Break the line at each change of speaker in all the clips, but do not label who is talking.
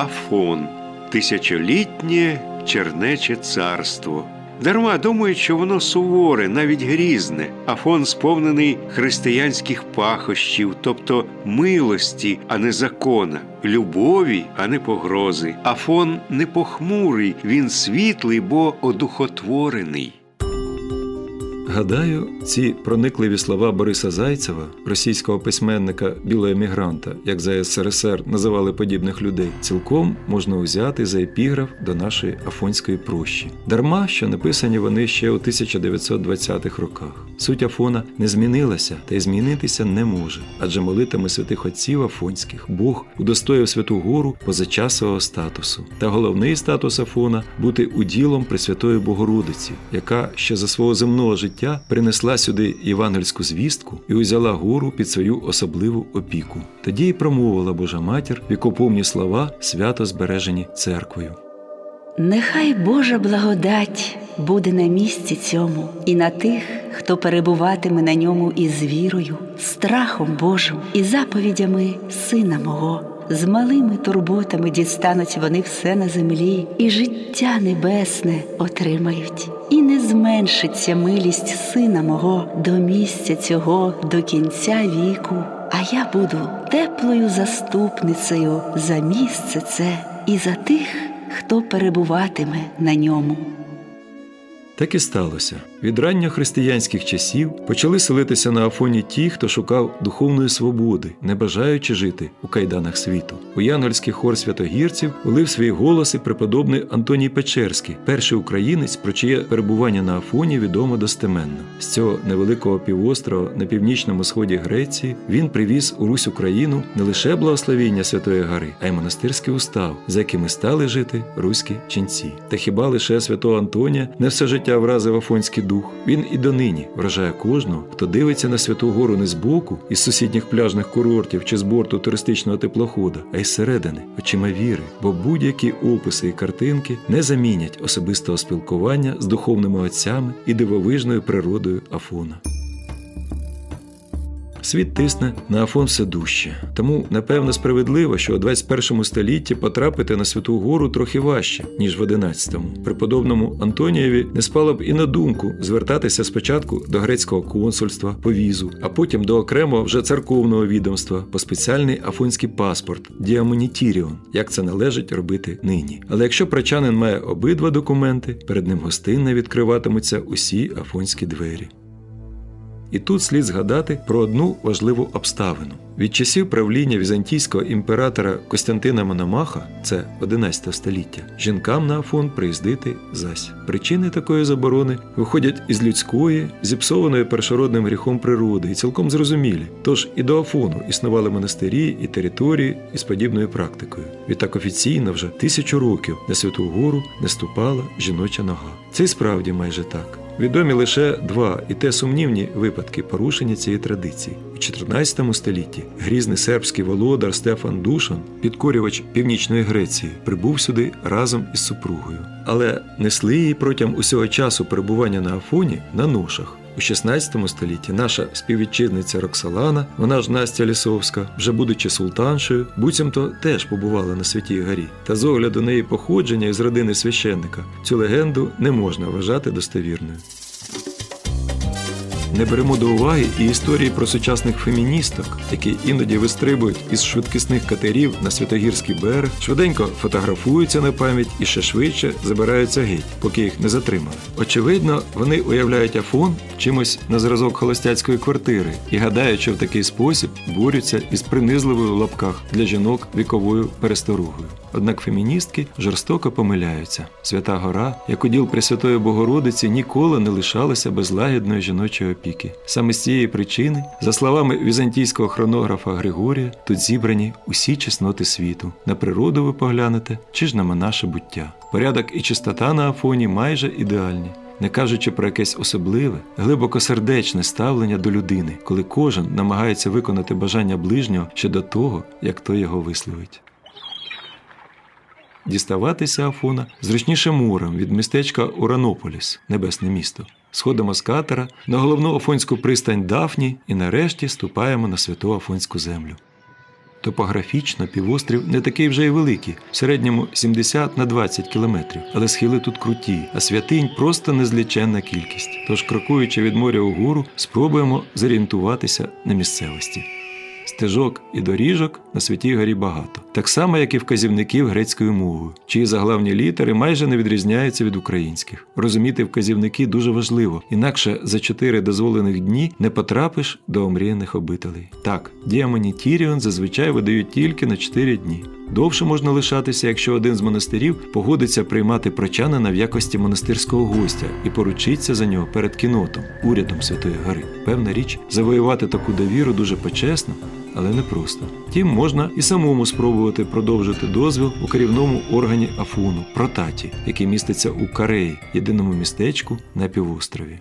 Афон, тисячолітнє чернече царство. Дарма думають, що воно суворе, навіть грізне. Афон сповнений християнських пахощів, тобто милості, а не закона, любові, а не погрози. Афон не похмурий, він світлий, бо одухотворений.
Гадаю, ці проникливі слова Бориса Зайцева, російського письменника білого емігранта, як за СРСР називали подібних людей, цілком можна взяти за епіграф до нашої афонської прощі. Дарма, що написані вони ще у 1920-х роках. Суть Афона не змінилася та й змінитися не може, адже молитами святих отців Афонських Бог удостоїв святу гору позачасового статусу. Та головний статус Афона бути уділом Пресвятої Богородиці, яка ще за свого земного життя принесла сюди євангельську звістку і узяла гору під свою особливу опіку. Тоді й промовила Божа матір вікоповні слова, свято збережені церквою.
Нехай Божа благодать буде на місці цьому і на тих, хто перебуватиме на ньому із вірою, страхом Божим і заповідями Сина мого. З малими турботами дістануть вони все на землі, і життя небесне отримають. І не зменшиться милість сина мого до місця цього до кінця віку. А я буду теплою заступницею за місце це і за тих, хто перебуватиме на ньому.
Так і сталося. Від ранньохристиянських часів почали селитися на Афоні ті, хто шукав духовної свободи, не бажаючи жити у кайданах світу. У янгольський хор святогірців улив свій голос і преподобний Антоній Печерський, перший українець, про чиє перебування на Афоні відомо достеменно. З цього невеликого півострова на північному сході Греції він привіз у Русь Україну не лише благословіння Святої Гори, а й монастирський устав, за якими стали жити руські ченці. Та хіба лише святого Антонія не все життя вразив афонський дух? Він і донині вражає кожного, хто дивиться на святу гору не збоку із сусідніх пляжних курортів чи з борту туристичного теплохода, а й зсередини, очима віри, бо будь-які описи і картинки не замінять особистого спілкування з духовними отцями і дивовижною природою Афона. Світ тисне на Афон все дужче. Тому, напевно, справедливо, що у 21 столітті потрапити на Святу Гору трохи важче, ніж в 11-му. Преподобному Антонієві не спало б і на думку звертатися спочатку до грецького консульства по візу, а потім до окремого вже церковного відомства по спеціальний афонський паспорт Діамонітіріон, як це належить робити нині. Але якщо прочанин має обидва документи, перед ним гостинно відкриватимуться усі афонські двері. І тут слід згадати про одну важливу обставину. Від часів правління візантійського імператора Костянтина Мономаха, це 11 століття, жінкам на Афон приїздити зась. Причини такої заборони виходять із людської, зіпсованої першородним гріхом природи і цілком зрозумілі. Тож і до Афону існували монастирі і території із подібною практикою. Відтак офіційно вже тисячу років на Святу Гору не ступала жіноча нога. Це й справді майже так. Відомі лише два і те сумнівні випадки порушення цієї традиції. У 14 столітті грізний сербський володар Стефан Душан, підкорювач північної Греції, прибув сюди разом із супругою, але несли її протягом усього часу перебування на Афоні на ношах. У 16 столітті наша співвітчизниця Роксолана, вона ж Настя Лісовська, вже будучи султаншею, буцімто теж побувала на святій горі. Та з огляду на її походження із родини священника цю легенду не можна вважати достовірною. Не беремо до уваги і історії про сучасних феміністок, які іноді вистрибують із швидкісних катерів на Святогірський берег, швиденько фотографуються на пам'ять і ще швидше забираються геть, поки їх не затримали. Очевидно, вони уявляють Афон чимось на зразок холостяцької квартири і гадають, що в такий спосіб борються із принизливою в лапках для жінок віковою пересторогою. Однак феміністки жорстоко помиляються. Свята гора, як уділ Пресвятої Богородиці, ніколи не лишалася без лагідної жіночої опіки. Саме з цієї причини, за словами візантійського хронографа Григорія, тут зібрані усі чесноти світу. На природу ви поглянете чи ж на наше буття. Порядок і чистота на Афоні майже ідеальні. Не кажучи про якесь особливе, глибокосердечне ставлення до людини, коли кожен намагається виконати бажання ближнього ще до того, як той його висловить. Діставатися Афона зручніше морем від містечка Уранополіс, небесне місто. Сходимо з катера на головну афонську пристань Дафні і нарешті ступаємо на святу Афонську землю. Топографічно півострів не такий вже й великий, в середньому 70 на 20 кілометрів, але схили тут круті, а святинь просто незліченна кількість. Тож, крокуючи від моря угору, спробуємо зорієнтуватися на місцевості. Стежок і доріжок на святій горі багато, так само, як і вказівників грецькою мовою, чиї заглавні літери майже не відрізняються від українських. Розуміти вказівники дуже важливо, інакше за чотири дозволених дні не потрапиш до омріяних обителей. Так, діамані Тіріон зазвичай видають тільки на 4 дні. Довше можна лишатися, якщо один з монастирів погодиться приймати прочанина в якості монастирського гостя і поручиться за нього перед кінотом, урядом Святої Гори. Певна річ, завоювати таку довіру дуже почесно, але непросто. Тім можна і самому спробувати продовжити дозвіл у керівному органі Афуну Протаті, який міститься у Кареї, єдиному містечку на півострові.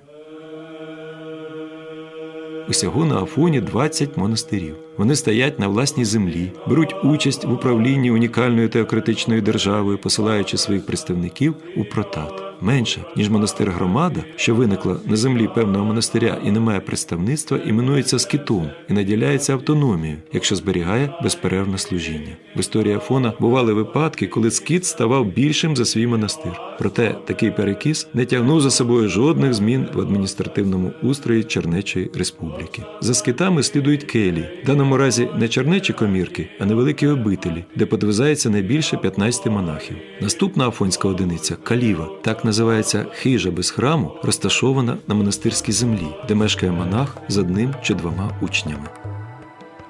Усього на Афоні 20 монастирів. Вони стоять на власній землі, беруть участь в управлінні унікальною теократичною державою, посилаючи своїх представників у протат. Менше, ніж монастир громада, що виникла на землі певного монастиря і не має представництва, іменується скитом і наділяється автономією, якщо зберігає безперервне служіння. В історії Афона бували випадки, коли скит ставав більшим за свій монастир. Проте такий перекіс не тягнув за собою жодних змін в адміністративному устрої Чернечої республіки. За скитами слідують келії, в даному разі не чернечі комірки, а невеликі обителі, де подвизається найбільше 15 монахів. Наступна афонська одиниця каліва, так називається хижа без храму, розташована на монастирській землі, де мешкає монах з одним чи двома учнями.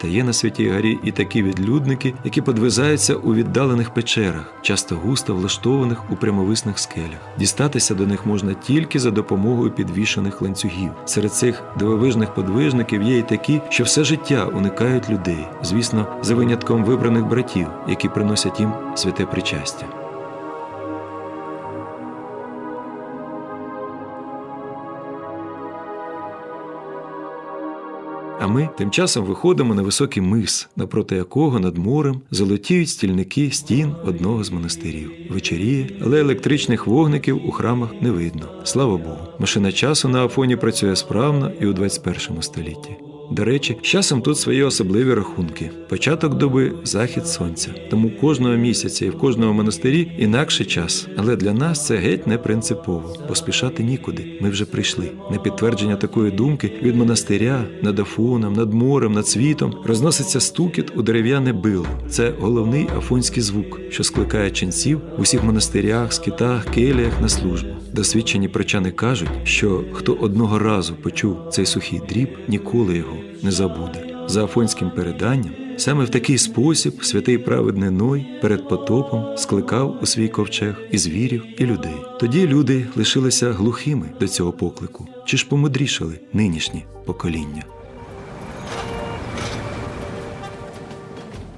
Та є на святій горі і такі відлюдники, які подвизаються у віддалених печерах, часто густо влаштованих у прямовисних скелях. Дістатися до них можна тільки за допомогою підвішених ланцюгів. Серед цих дивовижних подвижників є й такі, що все життя уникають людей, звісно, за винятком вибраних братів, які приносять їм святе причастя. А ми тим часом виходимо на високий мис, напроти якого над морем золотіють стільники стін одного з монастирів. Вечеріє, але електричних вогників у храмах не видно. Слава Богу, машина часу на Афоні працює справно і у 21 столітті. До речі, з часом тут свої особливі рахунки. Початок доби захід сонця. Тому кожного місяця і в кожному монастирі інакший час. Але для нас це геть не принципово. Поспішати нікуди. Ми вже прийшли. На підтвердження такої думки від монастиря над Афоном, над морем, над світом розноситься стукіт у дерев'яне било. Це головний афонський звук, що скликає ченців в усіх монастирях, скитах, келіях на службу. Досвідчені прочани кажуть, що хто одного разу почув цей сухий дріб, ніколи його не забуде. За афонським переданням, саме в такий спосіб святий праведний Ной перед потопом скликав у свій ковчег і звірів, і людей. Тоді люди лишилися глухими до цього поклику, чи ж помудрішали нинішні покоління.